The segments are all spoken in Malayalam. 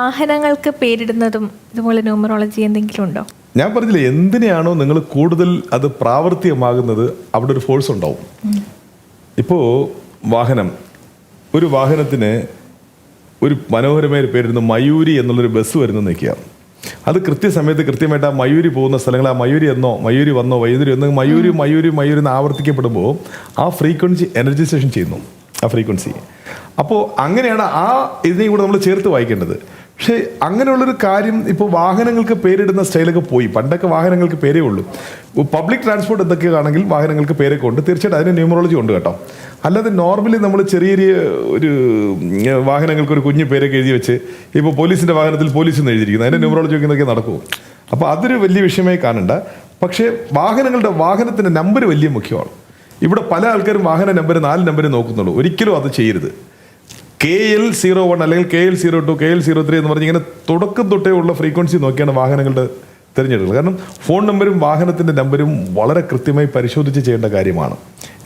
വാഹനങ്ങൾക്ക് പേരിടുന്നതും ഇതുപോലെ ന്യൂമറോളജി എന്തെങ്കിലും ഉണ്ടോ? ഞാൻ പറഞ്ഞില്ലേ എന്തിനാണോ നിങ്ങൾ കൂടുതൽ അത് പ്രാവർത്തികമാകുന്നത് അവിടെ ഒരു ഫോഴ്സ് ഉണ്ടാവും. ഇപ്പോൾ വാഹനം ഒരു വാഹനത്തിന് ഒരു മനോഹരമായ ഒരു പേരിടുന്നു മയൂരി എന്നുള്ളൊരു ബസ് വരുന്നു നിൽക്കുക അത് കൃത്യസമയത്ത് കൃത്യമായിട്ട് ആ മയൂരി പോകുന്ന സ്ഥലങ്ങൾ ആ മയൂരി എന്നോ മയൂരി വന്നോ വൈദ്യുതി എന്നോ മയൂരി മയൂരി മയൂരി എന്ന് ആവർത്തിക്കപ്പെടുമ്പോൾ ആ ഫ്രീക്വൻസി എനർജൈസേഷൻ ചെയ്യുന്നു. ആ ഫ്രീക്വൻസി അപ്പോൾ അങ്ങനെയാണ് ആ ഇതിനെയും കൂടെ നമ്മൾ ചേർത്ത് വായിക്കേണ്ടത്. പക്ഷേ അങ്ങനെയുള്ളൊരു കാര്യം ഇപ്പോൾ വാഹനങ്ങൾക്ക് പേരിടുന്ന സ്റ്റൈലൊക്കെ പോയി. പണ്ടൊക്കെ വാഹനങ്ങൾക്ക് പേരേ ഉള്ളൂ. പബ്ലിക് ട്രാൻസ്പോർട്ട് എന്തൊക്കെ ആണെങ്കിൽ വാഹനങ്ങൾക്ക് പേരൊക്കെ ഉണ്ട്. തീർച്ചയായിട്ടും അതിന് ന്യൂമറോളജി ഉണ്ട് കേട്ടോ. അല്ലാതെ നോർമലി നമ്മൾ ചെറിയ ചെറിയ ഒരു വാഹനങ്ങൾക്ക് ഒരു കുഞ്ഞു പേരൊക്കെ എഴുതി വെച്ച് ഇപ്പോൾ പോലീസിന്റെ വാഹനത്തിൽ പോലീസ് എന്ന് എഴുതിയിരിക്കുന്നത്. അതിന്റെ ന്യൂമറോളജി വെക്കുന്നതൊക്കെ നടക്കുമോ അപ്പോൾ അതൊരു വലിയ വിഷയമായി കാണണ്ട. പക്ഷേ വാഹനങ്ങളുടെ വാഹനത്തിന്റെ നമ്പർ വലിയ മുഖ്യമാണ്. ഇവിടെ പല ആൾക്കാരും വാഹന നമ്പർ നാല് നമ്പർ നോക്കുന്നുള്ളൂ. ഒരിക്കലും അത് ചെയ്യരുത്. കെ എൽ സീറോ വൺ അല്ലെങ്കിൽ K L zero two K L zero three എന്ന് പറഞ്ഞ് ഇങ്ങനെ തുടക്കം തൊട്ടേ ഉള്ള ഫ്രീക്വൻസി നോക്കിയാണ് വാഹനങ്ങളുടെ തിരഞ്ഞെടുക്കുന്നത് കാരണം ഫോൺ നമ്പരും വാഹനത്തിന്റെ നമ്പരും വളരെ കൃത്യമായി പരിശോധിച്ച് ചെയ്യേണ്ട കാര്യമാണ്.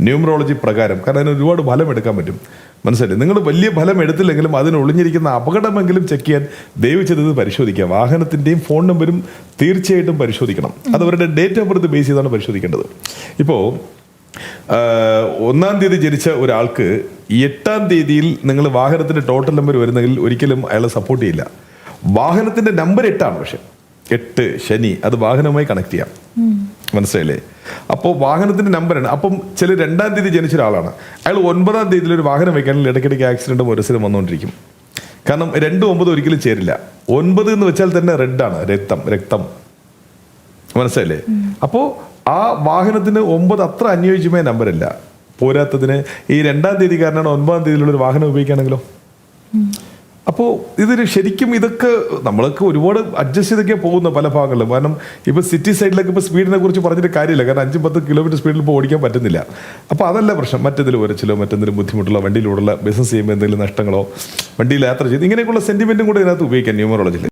ന്യൂമറോളജി പ്രകാരം. കാരണം അതിന് ഒരുപാട് ഫലം എടുക്കാൻ പറ്റും. മനസ്സിലായി നിങ്ങൾ വലിയ ഫലം എടുത്തില്ലെങ്കിലും അതിന് ഒളിഞ്ഞിരിക്കുന്ന അപകടമെങ്കിലും ചെക്ക് ചെയ്യാൻ ദയവിച്ചത് ഇത് പരിശോധിക്കുക. വാഹനത്തിന്റെയും ഫോൺ നമ്പരും തീർച്ചയായിട്ടും പരിശോധിക്കണം. അത് അവരുടെ ഡേറ്റ് ഓഫ് ബർത്ത് ബേസ് ചെയ്താണ് പരിശോധിക്കേണ്ടത്. ഇപ്പോൾ ഒന്നാം തീയതി ജനിച്ച ഒരാൾക്ക് എട്ടാം തീയതിയിൽ നിങ്ങൾ വാഹനത്തിന്റെ ടോട്ടൽ നമ്പർ വരുന്നതിൽ ഒരിക്കലും അയാളെ സപ്പോർട്ട് ചെയ്യില്ല. വാഹനത്തിന്റെ നമ്പർ എട്ടാണ് പക്ഷെ. എട്ട് ശനി അത് വാഹനവുമായി കണക്ട് ചെയ്യാം. മനസ്സിലായില്ലേ? അപ്പോൾ വാഹനത്തിന്റെ നമ്പറാണ് അപ്പം ചില രണ്ടാം തീയതി ജനിച്ച ഒരാളാണ്. അയാൾ ഒൻപതാം തീയതിയിൽ ഒരു വാഹനം വയ്ക്കാനും ഇടയ്ക്കിടയ്ക്ക് ആക്സിഡന്റും ഒരസിലും വന്നുകൊണ്ടിരിക്കും. കാരണം രണ്ട് ഒമ്പത് ഒരിക്കലും ചേരില്ല. ഒൻപത് എന്ന് വെച്ചാൽ തന്നെ റെഡാണ് രക്തം രക്തം. മനസ്സിലായില്ലേ? അപ്പോൾ ആ വാഹനത്തിന് ഒമ്പത് അത്ര അനുയോജ്യമായ നമ്പരല്ല പോരാത്തതിന് ഈ രണ്ടാം തീയതിക്കാരനാണ് ഒൻപതാം തീയതിയിലുള്ള ഒരു വാഹനം ഉപയോഗിക്കുകയാണെങ്കിലോ? അപ്പോൾ ഇതിൽ ശരിക്കും ഇതൊക്കെ നമ്മളൊക്കെ ഒരുപാട് അഡ്ജസ്റ്റ് ചെയ്തൊക്കെ പോകുന്ന പല ഭാഗങ്ങളിലും. കാരണം ഇപ്പോൾ സിറ്റി സൈഡിലൊക്കെ ഇപ്പോൾ സ്പീഡിനെ കുറിച്ച് പറഞ്ഞിട്ട് കാര്യമില്ല. കാരണം അഞ്ചും പത്ത് കിലോമീറ്റർ സ്പീഡിൽ ഇപ്പോൾ ഓടിക്കാൻ പറ്റുന്നില്ല. അപ്പോൾ അതല്ല പ്രശ്നം. മറ്റെന്തെങ്കിലും ഉരച്ചിലോ മറ്റെന്തെങ്കിലും ബുദ്ധിമുട്ടുള്ള വണ്ടിയിലൂടെയുള്ള ബിസിനസ് ചെയ്യുമ്പോൾ എന്തെങ്കിലും നഷ്ടങ്ങളോ വണ്ടിയിൽ യാത്ര ചെയ്ത് ഇങ്ങനെയൊക്കെയുള്ള സെന്റിമെന്റും കൂടെ ഇതിനകത്ത് ഉപയോഗിക്കാം ന്യൂമറോളജിയിൽ